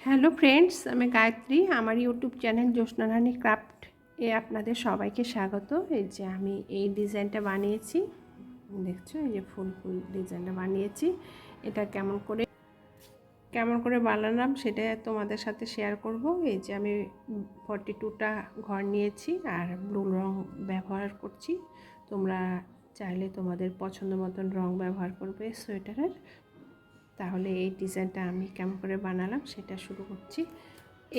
Hello friends, আমি গায়ত্রী। আমার YouTube channel Jyotsna Rani craft এ আপনাদের সবাইকে স্বাগত। এই যে আমি এই ডিজাইনটা বানিয়েছি। দেখছ, এই যে ফুল ফুল ডিজাইনটা বানিয়েছি। এটা কেমন করে কেমন করে বানালাম সেটা তোমাদের সাথে শেয়ার করব। এই যে আমি ফর্টি টুটা ঘর নিয়েছি আর ব্লু রং ব্যবহার করছি। তোমরা চাইলে তোমাদের পছন্দ মতন রং ব্যবহার করবে সোয়েটারের। তাহলে এই ডিজাইনটা আমি কেমন করে বানালাম সেটা শুরু করছি।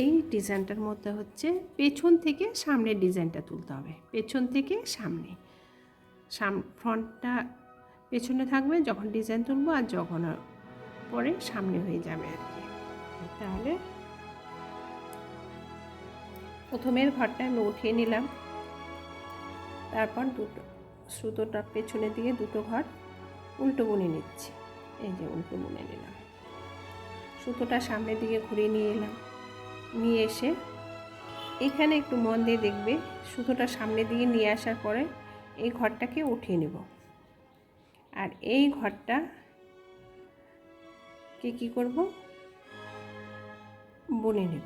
এই ডিজাইনটার মধ্যে হচ্ছে পেছন থেকে সামনের ডিজাইনটা তুলতে হবে। পেছন থেকে সামনে। সাম, ফ্রন্টটা পেছনে থাকবে যখন ডিজাইন তুলবো আর যখন পরে সামনে হয়ে যাবে আর কি। তাহলে প্রথমের ঘরটা আমি উঠিয়ে নিলাম। তারপর দুটো, সুতোটা পেছনের দিকে দুটো ঘর উল্টো বুনে নিচ্ছি। এই যে উল্টো বুনে নিলাম। সুতোটা সামনের দিকে ঘুরিয়ে নিয়ে এলাম। নিয়ে এসে এখানে একটু মন দিয়ে দেখবে, সুতোটা সামনের দিকে নিয়ে আসার পরে এই ঘরটাকে উঠিয়ে নেব। আর এই ঘরটা কে কী করব? বুনে নেব।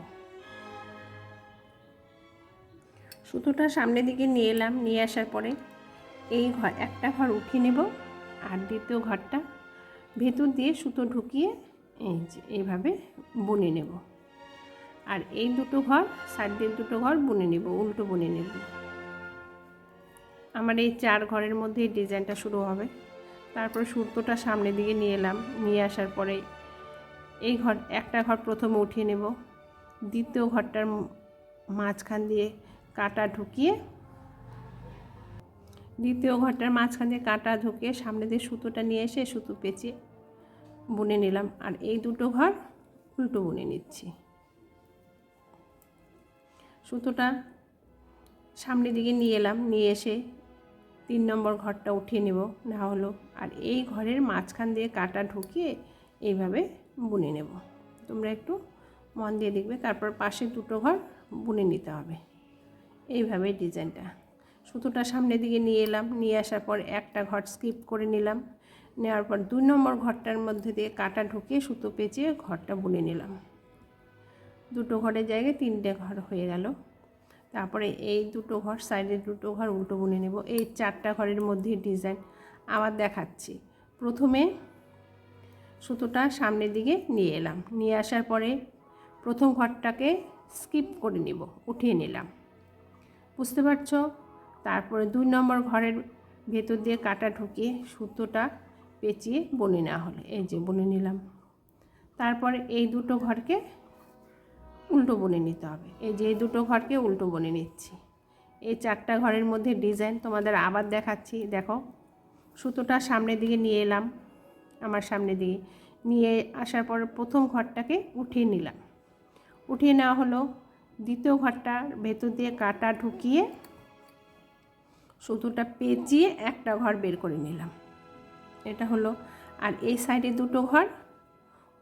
সুতোটা সামনের দিকে নিয়ে এলাম, নিয়ে আসার পরে এই ঘর, একটা ঘর উঠিয়ে নেব, আর দ্বিতীয় ঘরটা ভেতর দিয়ে সুতো ঢুকিয়ে এই যে এইভাবে বুনে নেব। আর এই দুটো ঘর, সাইড দিয়ে দুটো ঘর বুনে নেব, উল্টো বুনে নেব। আমার এই চার ঘরের মধ্যে ডিজাইনটা শুরু হবে। তারপর সুতোটা সামনের দিকে নিয়ে এলাম। নিয়ে আসার পরে এই ঘর, একটা ঘর প্রথমে উঠিয়ে নেব। দ্বিতীয় ঘরটার মাঝখান দিয়ে কাটা ঢুকিয়ে দ্বিতীয় ঘরটার মাঝখান দিয়ে কাটা ঢুকিয়ে সামনে দিয়ে সুতোটা নিয়ে এসে সুতো পেঁচিয়ে বুনে নিলাম। আর এই দুটো ঘর উল্টো বুনে নিচ্ছি। সুতোটা সামনের দিকে নিয়ে এলাম, নিয়ে এসে তিন নম্বর ঘরটা উঠিয়ে নেব, না হলো আর এই ঘরের মাঝখান দিয়ে কাটা ঢুকিয়ে এইভাবে বুনে নেব। তোমরা একটু মন দিয়ে দেখবে, তারপর পাশে দুটো ঘর বুনে নিতে হবে। এইভাবে ডিজাইনটা। সুতোটা সামনের দিকে নিয়ে এলাম। নিয়ে আসার পর একটা ঘর স্কিপ করে নিলাম। নেওয়ার পর দুই নম্বর ঘরটার মধ্যে দিয়ে কাটা ঢুকিয়ে সুতো পেঁচিয়ে ঘরটা বুনে নিলাম। দুটো ঘরের জায়গায় তিনটে ঘর হয়ে গেল। তারপরে এই দুটো ঘর সাইডের দুটো ঘর উল্টো বুনে নেব। এই চারটা ঘরের মধ্যে ডিজাইন আবার দেখাচ্ছি। প্রথমে সুতোটা সামনের দিকে নিয়ে এলাম। নিয়ে আসার পরে প্রথম ঘরটাকে স্কিপ করে নিব, উঠিয়ে নিলাম। বুঝতে পারছ? তারপরে দুই নম্বর ঘরের ভেতর দিয়ে কাটা ঢুকিয়ে সুতোটা পেঁচিয়ে বনে নেওয়া হলো। এই যে বনে নিলাম। তারপরে এই দুটো ঘরকে উল্টো বনে নিতে হবে। এই যে এই দুটো ঘরকে উল্টো বনে নিচ্ছি। এই চারটা ঘরের মধ্যে ডিজাইন তোমাদের আবার দেখাচ্ছি। দেখো, সুতোটা সামনের দিকে নিয়ে এলাম, আমার সামনে দিকে। নিয়ে আসার পর প্রথম ঘরটাকে উঠিয়ে নিলাম। উঠিয়ে নেওয়া হলো। দ্বিতীয় ঘরটার ভেতর দিয়ে কাটা ঢুকিয়ে সুতোটা পেঁচিয়ে একটা ঘর বের করে নিলাম। এটা হলো, আর এই সাইডে দুটো ঘর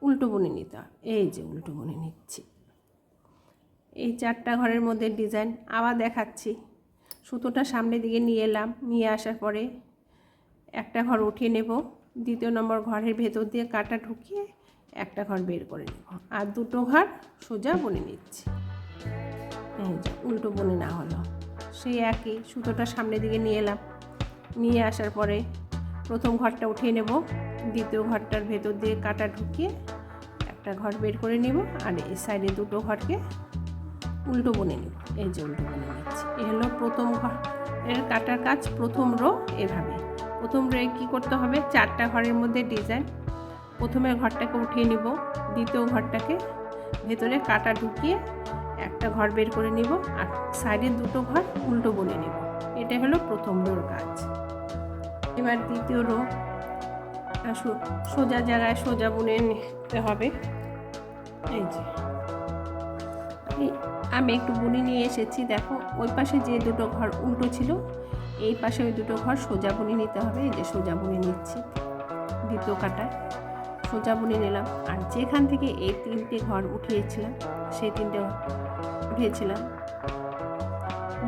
উল্টো বুনে নিতে এই যে উল্টো বুনে নিচ্ছি। এই চারটা ঘরের মধ্যে ডিজাইন আবার দেখাচ্ছি। সুতোটা সামনের দিকে নিয়ে এলাম, নিয়ে আসার পরে একটা ঘর উঠিয়ে নেব। দ্বিতীয় নম্বর ঘরের ভেতর দিয়ে কাটা ঢুকিয়ে একটা ঘর বের করে নেব। আর দুটো ঘর সোজা বুনে নিচ্ছি। এই উল্টো বুনে না হলো। সেই একই, সুতোটা সামনের দিকে নিয়ে এলাম। নিয়ে আসার পরে প্রথম ঘরটা উঠিয়ে নেব। দ্বিতীয় ঘরটার ভেতর দিয়ে কাটা ঢুকিয়ে একটা ঘর বের করে নেব আর এই সাইডে দুটো ঘরকে উল্টো বনে নেব। এই যে উল্টো বনে নিচ্ছি। এ হলো প্রথম ঘর। এর কাটার কাজ প্রথম রো এভাবে। প্রথম রোয়ে কী করতে হবে? চারটা ঘরের মধ্যে ডিজাইন। প্রথমের ঘরটাকে উঠিয়ে নিব। দ্বিতীয় ঘরটাকে ভেতরে কাটা ঢুকিয়ে একটা ঘর বের করে নিব আর সাইডের দুটো ঘর উল্টো বনে নেব। এটা হলো প্রথম রোর কাজ। এবার দ্বিতীয় রো সোজা জায়গায় সোজা বুনে নিতে হবে। এই যে। আমি একটু বুনে নিয়ে এসেছি, দেখো, ওই পাশে যে দুটো ঘর উল্টো ছিল, এই পাশে ওই দুটো ঘর সোজা বুনে নিতে হবে। এই যে সোজা বুনে নিচ্ছি দ্বিতীয় কাটায়। সোজা বুনে নিলাম। আর যেখান থেকে এই তিনটে ঘর উঠিয়েছিলাম, সেই তিনটে উঠিয়েছিলাম।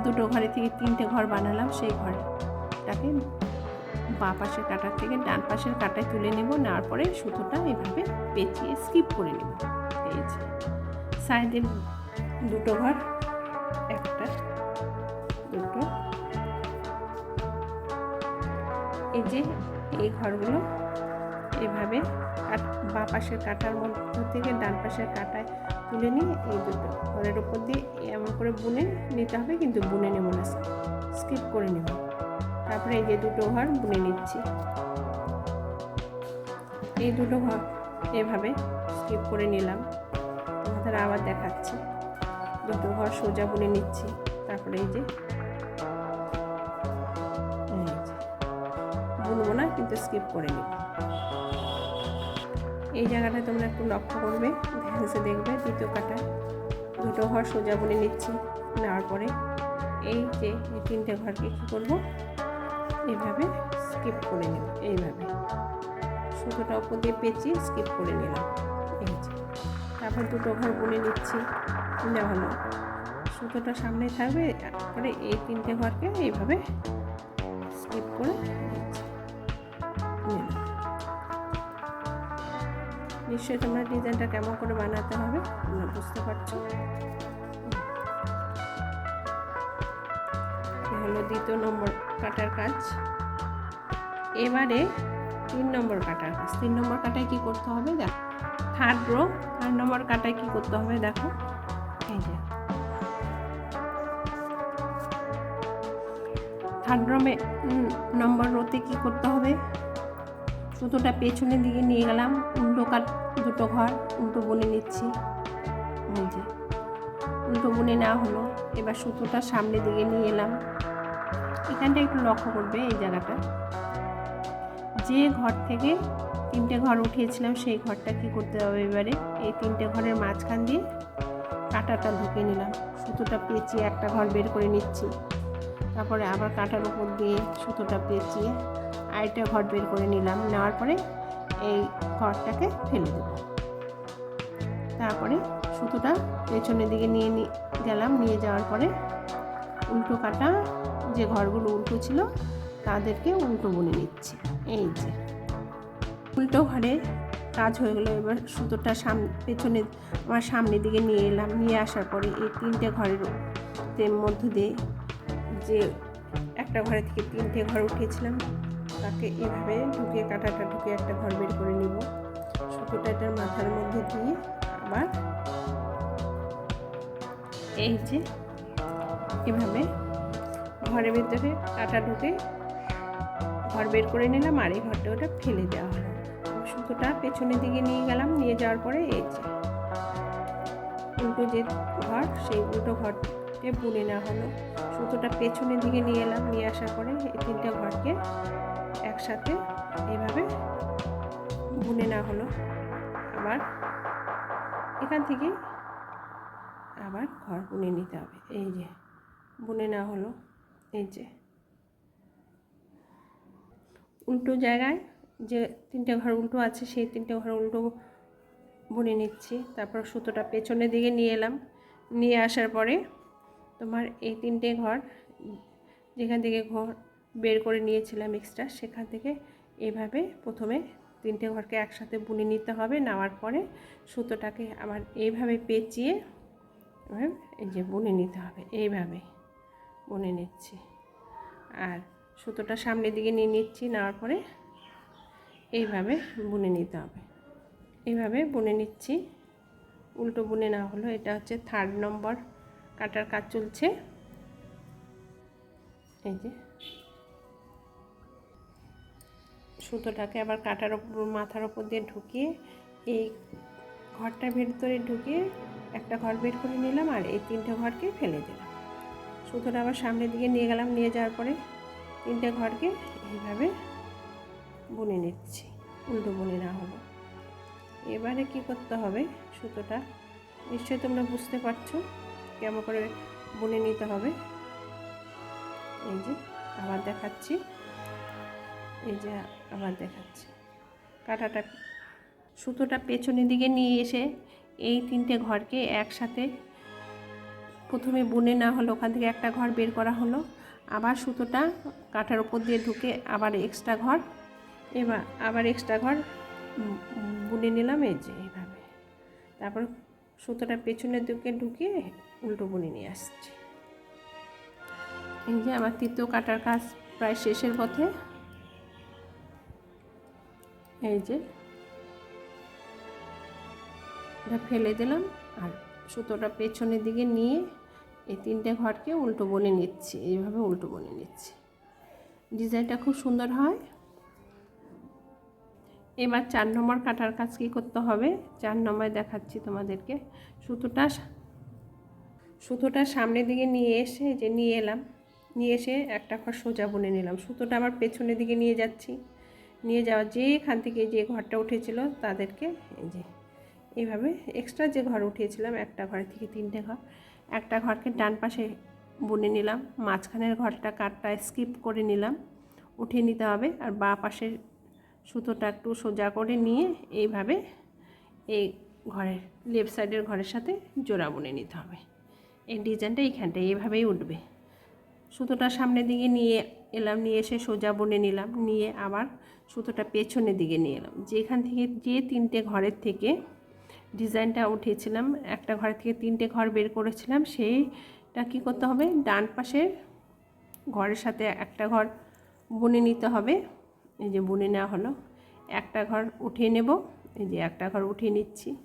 দুটো ঘরে থেকে তিনটে ঘর বানালাম, সেই ঘরটাকে বাঁ পাশের কাটার থেকে ডান পাশের কাটায় তুলে নেব, নেওয়ার পরে সুতোটা এভাবে পেঁচিয়ে স্কিপ করে নেব। যে, সাইডের দুটো ঘর, একটা, দুটো। এই যে, এই ঘরগুলো এভাবে বাঁ পাশের কাটার মধ্য থেকে ডান পাশের কাটায় তুলে নিয়ে এই দুটো। ঘরের ওপর দিয়ে এমন করে বুনে নিতে হবে, কিন্তু বুনে নেব না স্কিপ করে নেব। তারপরে এই যে দুটো ঘর বুনে নিচ্ছি। এই দুটো ঘর এভাবে স্কিপ করে নিলাম। তোমাদের আবার দেখাচ্ছি। দুটো ঘর সোজা বুনে নিচ্ছি। তারপরে এই যে এই যে। বুনবো না, কিন্তু স্কিপ করে নিব। এই জায়গাটা তোমরা একটু লক্ষ্য করবে ধ্যানসে দেখবে দ্বিতীয় কাটা দুটো ঘর সোজা বলে নিচ্ছি, নেওয়ার পরে এই যে এই তিনটে ঘরকে কী করব এইভাবে স্কিপ করে নেব, এইভাবে। সুতোটা ওপর দিয়ে পেঁচিয়ে স্কিপ করে নিলাম, এই যে। তারপর দুটো ঘর বলে নিচ্ছি নেওয়া হলো সুতোটা সামনে থাকবে, তারপরে এই তিনটে ঘরকে এইভাবে স্কিপ করে নিশ্চয়ই তোমরা ডিজাইনটা কেমন করে বানাতে হবে, তোমরা বুঝতে পারছ? হলো দ্বিতীয় নম্বর কাটার কাজ। এবারে তিন নম্বর কাটার কাজ। তিন নম্বর কাটায় কি করতে হবে? দেখো থার্ড রো থার্ড নম্বর কাটায় কি করতে হবে দেখো। এই যে। থার্ড রোমে নম্বর রোতে কি করতে হবে? সুতোটা পেছনের দিকে নিয়ে গেলাম, উল্টো কাট দুটো ঘর, উল্টো বুনে নিচ্ছি। যে, উল্টো বুনে নেওয়া হলো, এবার সুতোটা সামনের দিকে নিয়ে এলাম। এখানটা একটু লক্ষ্য করবে এই জায়গাটা। যে ঘর থেকে তিনটে ঘর উঠিয়েছিলাম, সেই ঘরটা কি করতে হবে এবারে? এই তিনটে ঘরের মাঝখান দিয়ে কাঁটাটা ঢুকে নিলাম। সুতোটা পেঁচিয়ে একটা ঘর বের করে নিচ্ছি। তারপরে আবার কাঁটার উপর দিয়ে সুতোটা পেঁচিয়ে আরেকটা ঘর বের করে নিলাম। নেওয়ার পরে এই ঘরটাকে ফেলে দেব। তারপরে সুতোটা পেছনের দিকে নিয়ে গেলাম। নিয়ে যাওয়ার পরে উল্টো কাটা যে ঘরগুলো উল্টো ছিল, তাদেরকে উল্টো বুনে নিচ্ছি। এই যে। উল্টো ঘরে কাজ হয়ে গেলো। এবার সুতোটা সাম পেছনে আমার সামনের দিকে নিয়ে এলাম। নিয়ে আসার পরে এই তিনটে ঘরের মধ্য দিয়ে যে একটা ঘরে থেকে তিনটে ঘর উঠিয়েছিলাম। তাকে এভাবে ঢুকিয়ে, কাঁটাটা ঢুকিয়ে একটা ঘর বের করে নিব। সুতোটা এটার মাথার মধ্যে দিয়ে আবার এই যে এভাবে ঘরের ভিতরে কাঁটা ঢুকে ঘর বের করে নিলাম আর এই ঘরটা ওটা ফেলে দেওয়া হলো। সুতোটা পেছনের দিকে নিয়ে গেলাম, নিয়ে যাওয়ার পরে এই যে উল্টো যে ঘর, সেই উল্টো ঘরকে বুনে নেওয়া হলো। সুতোটা পেছনের দিকে নিয়ে এলাম, নিয়ে আসার পরে এই তিনটে ঘরকে একসাথে এইভাবে বুনে না হলো। আবার এখান থেকে আবার ঘর বুনে নিতে হবে। এই যে, বুনে না হলো। এই যে। উল্টো জায়গায় যে তিনটে ঘর উল্টো আছে, সেই তিনটে ঘর উল্টো বুনে নিচ্ছি। তারপর সুতোটা পেছনের দিকে নিয়ে এলাম। নিয়ে আসার পরে তোমার এই তিনটে ঘর, যেখান থেকে ঘর বের করে নিয়েছিলাম এক্সট্রা সেখান থেকে এভাবে প্রথমে তিনটে ঘরকে একসাথে বুনে নিতে হবে, নেওয়ার পরে সুতোটাকে আবার এইভাবে পেঁচিয়ে এই যে বুনে নিতে হবে, এইভাবে বুনে নিচ্ছি। আর সুতোটা সামনের দিকে নিয়ে নিচ্ছি, নেওয়ার পরে এইভাবে বুনে নিতে হবে। এইভাবে বুনে নিচ্ছি। উল্টো বুনে না হলো, এটা হচ্ছে থার্ড নম্বর কাটার কাজ চলছে। এই যে সুতোটাকে আবার কাটার ওপর মাথার ওপর দিয়ে ঢুকিয়ে এই ঘরটার ভেতরে ঢুকিয়ে একটা ঘর বের করে নিলাম আর এই তিনটে ঘরকে ফেলে দিলাম। সুতোটা আবার সামনের দিকে নিয়ে গেলাম, নিয়ে যাওয়ার পরে তিনটে ঘরকে এইভাবে বুনে নিচ্ছি, উল্টো বুনে না হলো। এবারে কি করতে হবে সুতোটা? নিশ্চয়ই তোমরা বুঝতে পারছ কেমন করে বুনে নিতে হবে। এই যে আবার দেখাচ্ছি। এই যে আবার দেখাচ্ছি। কাঁটাটা, সুতোটা পেছনের দিকে নিয়ে এসে এই তিনটে ঘরকে একসাথে প্রথমে বুনে না হলো ওখান থেকে একটা ঘর বের করা হলো। আবার সুতোটা কাঁটার উপর দিয়ে ঢুকে আবার এক্সট্রা ঘর। এবার আবার এক্সট্রা ঘর বুনে নিলাম এই যে এইভাবে। তারপর সুতোটা পেছনের দিকে ঢুকিয়ে উল্টো বুনে নিয়ে আসছি। এই যে আমার তৃতীয় কাটার কাজ প্রায় শেষের পথে। এই যে। এটা ফেলে দিলাম আর সুতোটা পেছনের দিকে নিয়ে এই তিনটে ঘরকে উল্টো বনে নিচ্ছি, এইভাবে উল্টো বনে নিচ্ছি। ডিজাইনটা খুব সুন্দর হয়। এবার চার নম্বর কাটার কাজ কী করতে হবে? চার নম্বর দেখাচ্ছি তোমাদেরকে। সুতোটা সুতোটা সামনের দিকে নিয়ে এসে যে নিয়ে এলাম। নিয়ে এসে একটা ঘর সোজা বনে নিলাম। সুতোটা আবার পেছনের দিকে নিয়ে যাচ্ছি। নিয়ে যাওয়া যেখান থেকে যে ঘরটা উঠেছিল তাদেরকে এই যে এইভাবে এক্সট্রা যে ঘর উঠিয়েছিলাম, একটা ঘর থেকে তিনটে ঘর। একটা ঘরকে ডান পাশে বুনে নিলাম, মাঝখানের ঘরটা কাঠটা স্কিপ করে নিলাম, উঠিয়ে নিতে হবে আর বা পাশের সুতোটা একটু সোজা করে নিয়ে এইভাবে এই ঘরের লেফট সাইডের ঘরের সাথে জোড়া বুনে নিতে হবে। এই ডিজাইনটা এইখানটায় এইভাবেই উঠবে। সুতোটা সামনের দিকে নিয়ে এলাম, নিয়ে এসে সোজা বুনে নিলাম, নিয়ে আবার সুতোটা পেছনের দিকে নিয়ে এলাম। যেখান থেকে যে তিনটে ঘরের থেকে ডিজাইনটা উঠিয়েছিলাম, একটা ঘর থেকে তিনটে ঘর বের করেছিলাম, সেইটা কী করতে হবে? ডান পাশের ঘরের সাথে একটা ঘর বুনে নিতে হবে। এই যে বুনে নেওয়া হলো। একটা ঘর উঠিয়ে নেব। এই যে একটা ঘর উঠিয়ে নিচ্ছি।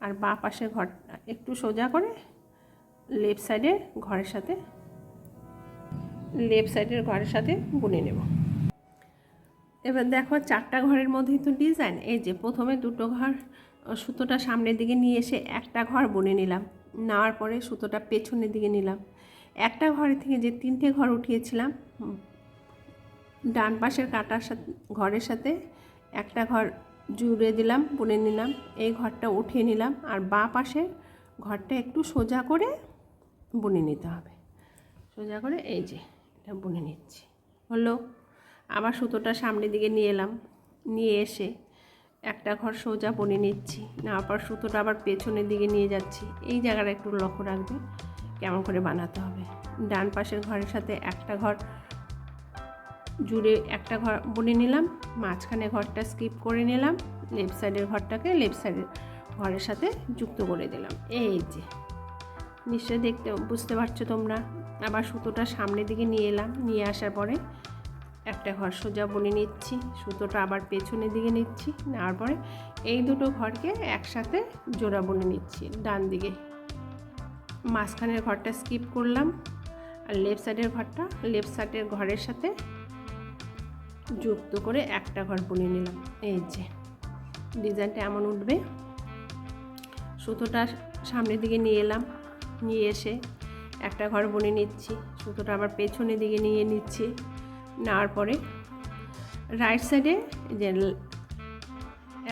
আর বাঁ পাশের ঘরটা একটু সোজা করে লেফট সাইডের ঘরের সাথে, লেফট সাইডের ঘরের সাথে বুনে নেব। এবার দেখো চারটা ঘরের মধ্যেই তো ডিজাইন এই যে প্রথমে দুটো ঘর সুতোটা সামনের দিকে নিয়ে এসে একটা ঘর বুনে নিলাম। নেওয়ার পরে সুতোটা পেছনের দিকে নিলাম। একটা ঘরের থেকে যে তিনটে ঘর উঠিয়েছিলাম ডান পাশের কাটার সাথে, ঘরের সাথে একটা ঘর জুড়ে দিলাম, বুনে নিলাম, এই ঘরটা উঠিয়ে নিলাম আর বাঁ পাশের ঘরটা একটু সোজা করে বুনে নিতে হবে। সোজা করে এই যে এটা বুনে নিচ্ছি। হলো আবার সুতোটা সামনের দিকে নিয়ে এলাম। নিয়ে এসে একটা ঘর সোজা বনে নিচ্ছি। না আবার সুতোটা আবার পেছনের দিকে নিয়ে যাচ্ছি। এই জায়গাটা একটু লক্ষ্য রাখবে, কেমন করে বানাতে হবে। ডান পাশের ঘরের সাথে একটা ঘর জুড়ে একটা ঘর বনে নিলাম। মাঝখানে ঘরটা স্কিপ করে নিলাম। লেফট সাইডের ঘরটাকে লেফট সাইডের ঘরের সাথে যুক্ত করে দিলাম। এই যে, নিশ্চয়ই দেখতে, বুঝতে পারছ তোমরা? আবার সুতোটা সামনের দিকে নিয়ে এলাম। নিয়ে আসার পরে একটা ঘর সোজা বুনে নিচ্ছি, সুতোটা আবার পেছনের দিকে নিচ্ছি, নেওয়ার পরে এই দুটো ঘরকে একসাথে জোড়া বুনে নিচ্ছি, ডান দিকে। মাঝখানের ঘরটা স্কিপ করলাম, আর লেফট সাইডের ঘরটা লেফট সাইডের ঘরের সাথে যুক্ত করে একটা ঘর বুনে নিলাম। এই যে ডিজাইনটা এমন উঠবে। সুতোটা সামনের দিকে নিয়ে এলাম, নিয়ে এসে একটা ঘর বুনে নিচ্ছি, সুতোটা আবার পেছনের দিকে নিয়ে নিচ্ছি। নেওয়ার পরে রাইট সাইডে যে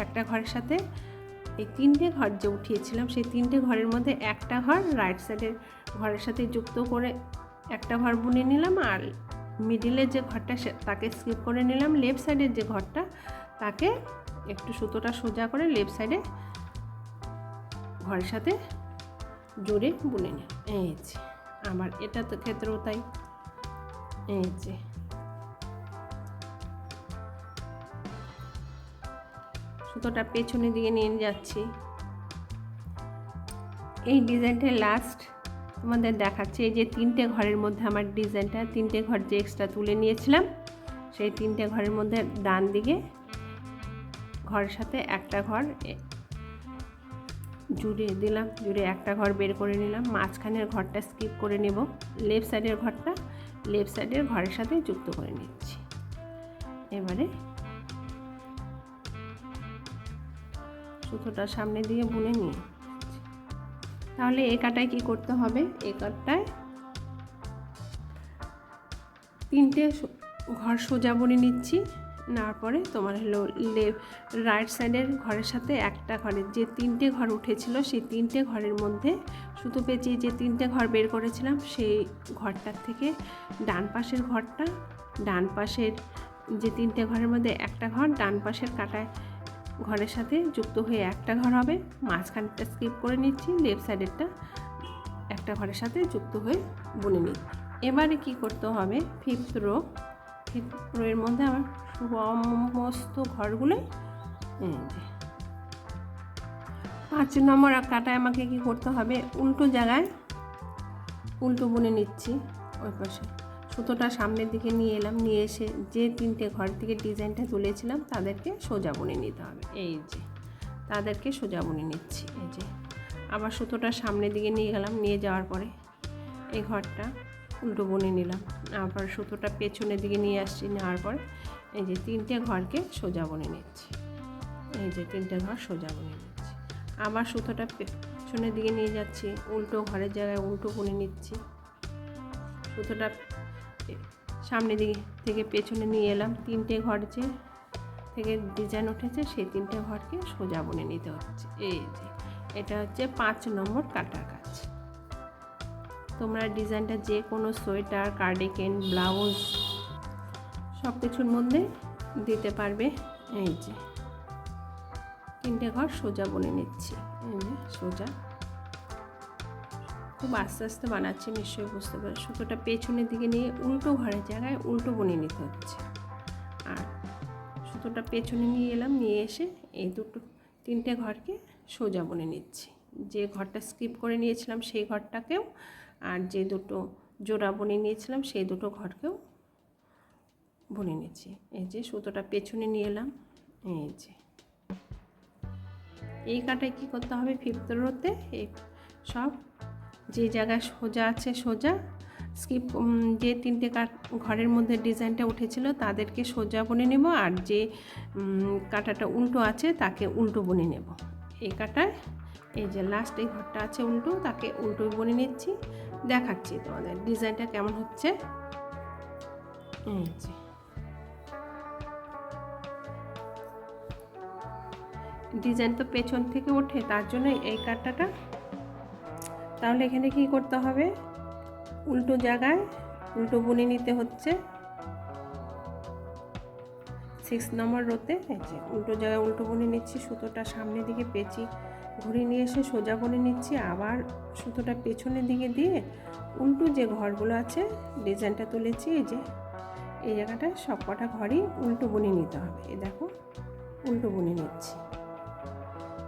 একটা ঘরের সাথে এই তিনটে ঘর যে উঠিয়েছিলাম, সেই তিনটে ঘরের মধ্যে একটা ঘর রাইট সাইডের ঘরের সাথে যুক্ত করে একটা ঘর বুনে নিলাম আর মিডিলের যে ঘরটা তাকে স্কিপ করে নিলাম। লেফট সাইডের যে ঘরটা, তাকে একটু সুতোটা সোজা করে লেফট সাইডে ঘরের সাথে জোরে বুনে নিলাম এই যে, আমার এটা তো ক্ষেত্রেও তাই। এই যে সুতোটা পেছনের দিকে নিয়ে যাচ্ছি। এই ডিজাইনটা লাস্ট তোমাদের দেখাচ্ছে। এই যে তিনটে ঘরের মধ্যে আমার ডিজাইনটা, তিনটে ঘর যে এক্সট্রা তুলে নিয়েছিলাম, সেই তিনটে ঘরের মধ্যে ডান দিকে ঘরের সাথে একটা ঘর জুড়ে দিলাম, জুড়ে একটা ঘর বের করে নিলাম। মাঝখানের ঘরটা স্কিপ করে নেব। লেফট সাইডের ঘরটা লেফট সাইডের ঘরের সাথে যুক্ত করে নিচ্ছি। এবারে সুতোটা সামনে দিয়ে বুনে নিয়ে তাহলে এ কাটায় কী করতে হবে? এ কাটায় তিনটে ঘর সোজা বুনে নিচ্ছি। নেওয়ার পরে তোমার হলো লেফট রাইট সাইডের ঘরের সাথে একটা ঘরের যে তিনটে ঘর উঠেছিল, সেই তিনটে ঘরের মধ্যে সুতো পেঁচিয়ে যে তিনটে ঘর বের করেছিলাম, সেই ঘরটার থেকে ডান পাশের ঘরটা, ডান পাশের যে তিনটে ঘরের মধ্যে একটা ঘর, ডান পাশের কাটায় ঘরের সাথে যুক্ত হয়ে একটা ঘর হবে। মাঝখানটা স্কিপ করে নিচ্ছি লেফট সাইডেরটা একটা ঘরের সাথে যুক্ত হয়ে বুনে নিই। এবারে কি করতে হবে? ফিফথ রো ফিফথ রোয়ের মধ্যে আমার সমস্ত ঘরগুলোই পাঁচ নম্বর কাটায় আমাকে কি করতে হবে? উল্টো জায়গায় উল্টো বুনে নিচ্ছি, ওই পাশে। সুতোটা সামনের দিকে নিয়ে এলাম, নিয়ে এসে যে তিনটে ঘর থেকে ডিজাইনটা তুলেছিলাম তাদেরকে সোজা বুনে নিতে হবে। এই যে, তাদেরকে সোজা বুনে নিচ্ছি, এই যে। আবার সুতোটা সামনের দিকে নিয়ে গেলাম, নিয়ে যাওয়ার পরে এই ঘরটা উল্টো বুনে নিলাম। আবার সুতোটা পেছনের দিকে নিয়ে আসছি, নেওয়ার পরে এই যে তিনটে ঘরকে সোজা বুনে নিচ্ছি। এই যে তিনটে ঘর সোজা বুনে নিচ্ছি। আবার সুতোটা পেছনের দিকে নিয়ে যাচ্ছি, উল্টো ঘরের জায়গায় উল্টো বুনে নিচ্ছি। সুতোটা সামনের দিকে থেকে পেছনে নিয়ে এলাম। তিনটে ঘর যে থেকে ডিজাইন উঠেছে, সেই তিনটে ঘরকে সোজা বুনে নিতে হচ্ছে। এই যে, এটা হচ্ছে পাঁচ নম্বর কাটার কাজ। তোমরা ডিজাইনটা যে কোনো সোয়েটার, কার্ডিকেন, ব্লাউজ সব কিছুর মধ্যে দিতে পারবে। এই যে, তিনটে ঘর সোজা বুনে নিচ্ছি। সোজা। খুব আস্তে আস্তে বানাচ্ছি, নিশ্চয়ই বুঝতে পারে সুতোটা পেছনের দিকে নিয়ে উল্টো ঘরের জায়গায় উল্টো বুনে নিতে হচ্ছে। আর সুতোটা পেছনে নিয়ে এলাম, নিয়ে এসে এই দুটো, তিনটে ঘরকে সোজা বনে নিচ্ছি। যে ঘরটা স্কিপ করে নিয়েছিলাম সেই ঘরটাকেও, আর যে দুটো জোড়া বনে নিয়েছিলাম সেই দুটো ঘরকেও বনে নিচ্ছি। এই যে সুতোটা পেছনে নিয়ে এলাম, এই যে। এই কাটায় কী করতে হবে? ফিফথ রোতে সব যে জায়গায় সোজা আছে সোজা স্কিপ যে তিনটে কাট ঘরের মধ্যে ডিজাইনটা উঠেছিল তাদেরকে সোজা বুনে নেব আর যে কাটাটা উল্টো আছে তাকে উল্টো বুনে নেব। এই কাটায়, এই যে লাস্ট এই ঘরটা আছে উল্টো, তাকে উল্টো বুনে নিচ্ছি। দেখাচ্ছি তোমাদের ডিজাইনটা কেমন হচ্ছে। ডিজাইন তো পেছন থেকে ওঠে, তার জন্য এই কাটাটা তাহলে এখানে কি করতে হবে? উল্টো জায়গায় উল্টো বুনে নিতে হচ্ছে। সিক্স নম্বর রোতে যে উল্টো জায়গায় উল্টো বুনে নিচ্ছি, সুতোটা সামনের দিকে পেঁচি ঘুরে নিয়ে এসে সোজা বুনে নিচ্ছি। আবার সুতোটা পেছনের দিকে দিয়ে উল্টো যে ঘরগুলো আছে ডিজাইনটা তুলেছি, এই যে এই জায়গাটায় সব কটা ঘরই উল্টো বুনে নিতে হবে। এ দেখো, উল্টো বুনে নিচ্ছি।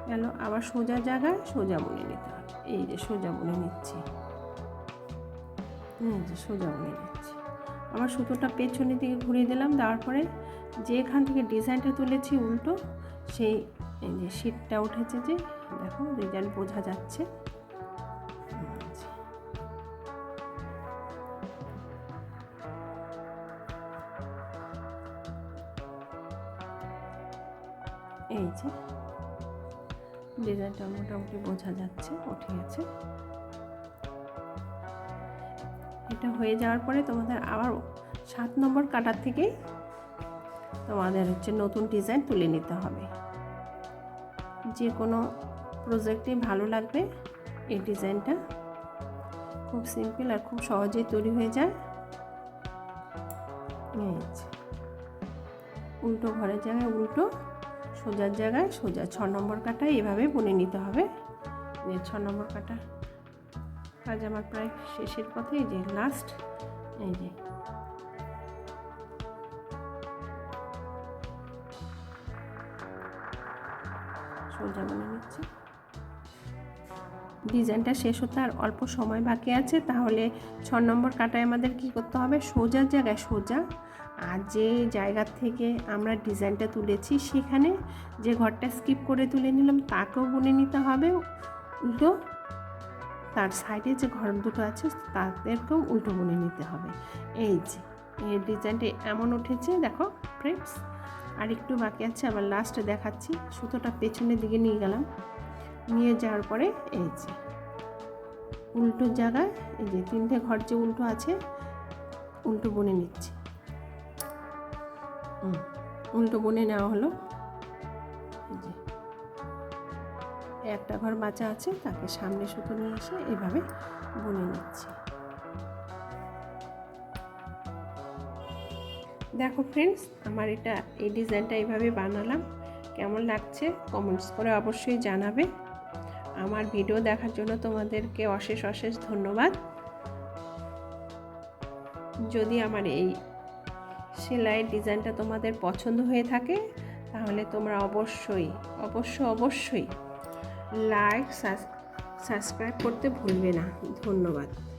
গেল, আবার সোজা জায়গায় সোজা বুনে নিতে হবে। এই যে সোজা বলে নিচ্ছি। হ্যাঁ যে সোজা বলে নিচ্ছি। আমার সুতোটা পেছনের দিকে ঘুরিয়ে দিলাম, দেওয়ার পরে যেখান থেকে ডিজাইনটা তুলেছি উল্টো, সেই যে শীটটা উঠেছে যে, দেখো ডিজাইন বোঝা যাচ্ছে। মোটামুটি বোঝা যাচ্ছে উঠে গেছে এটা হয়ে যাওয়ার পরে তোমাদের আবার সাত নম্বর কাটার থেকেই তোমাদের হচ্ছে নতুন ডিজাইন তুলে নিতে হবে। যে কোনো প্রজেক্টে ভালো লাগবে এই ডিজাইনটা। খুব সিম্পল আর খুব সহজেই তৈরি হয়ে যায়। উল্টো ঘরের জায়গায় উল্টো সোজার জায়গায় সোজা ছ নম্বর কাটা এভাবে বুনে নিতে হবে। যে ছ নম্বর কাটা। কাজ আমার প্রায় শেষের পথে, এই যে লাস্ট এই যে। সোজা বুনে নিচ্ছি। ডিজাইনটা শেষ হতে আর অল্প সময় বাকি আছে, তাহলে ছ নম্বর কাটায় আমাদের কি করতে হবে? সোজার জায়গায় সোজা আর যে জায়গা থেকে আমরা ডিজাইনটা তুলেছি, সেখানে যে ঘরটা স্কিপ করে তুলে নিলাম, তাকেও বুনে নিতে হবে। উল্টো তার সাইডে যে ঘর দুটো আছে, তাদেরকেও উল্টো বুনে নিতে হবে। এই যে, এই ডিজাইনটা এমন উঠেছে, দেখো ফ্রেন্ডস আর একটু বাকি আছে, আবার লাস্টে দেখাচ্ছি। সুতোটা পেছনের দিকে নিয়ে গেলাম। নিয়ে যাওয়ার পরে, এই যে, উল্টো জায়গায়, এই যে তিনটে ঘর যে উল্টো আছে, উল্টো বুনে নিচ্ছি। উল্টো বুনে নেওয়া হলো। একটা ঘর বাঁচা আছে, তাকে সামনে সুতো নিয়ে এসে এইভাবে বুনে নিচ্ছি। দেখো ফ্রেন্ডস আমার এটা, এই ডিজাইনটা এইভাবে বানালাম। কেমন লাগছে কমেন্টস করে অবশ্যই জানাবে। আমার ভিডিও দেখার জন্য তোমাদেরকে অশেষ অশেষ ধন্যবাদ। যদি আমার এই সেলাইয়ের ডিজাইনটা তোমাদের পছন্দ হয়ে থাকে, তাহলে তোমরা অবশ্যই, অবশ্য অবশ্যই লাইক সাবস্ক্রাইব করতে ভুলবে না। ধন্যবাদ।